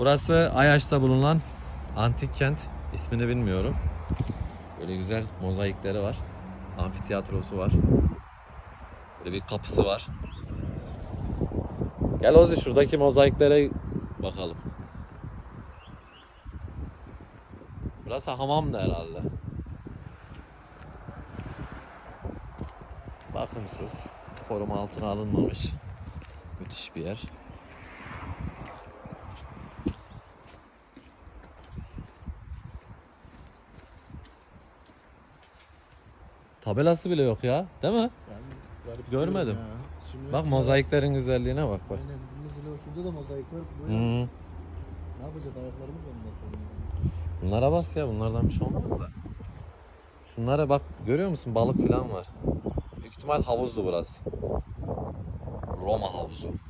Burası Ayaş'ta bulunan antik kent. İsmini bilmiyorum. Böyle güzel mozaikleri var. Amfiteyatrosu var. Böyle bir kapısı var. Gel Ozi şuradaki mozaiklere bakalım. Burası hamam da herhalde. Bakımsız. Koruma altına alınmamış. Müthiş bir yer. Tabelası bile yok ya, değil mi? Yani garip Görmedim. şey ya. Şimdi Bak mozaiklerin güzelliğine bak bak. Aynen. Mesela şurada da mozaik var. Buraya Hı. ne yapacağız? Ayaklarımız mı ondan Bunlara bas ya, bunlardan bir şey olmaz da. Şunlara bak, görüyor musun? Balık falan var. Büyük ihtimal havuzdu burası. Roma havuzu.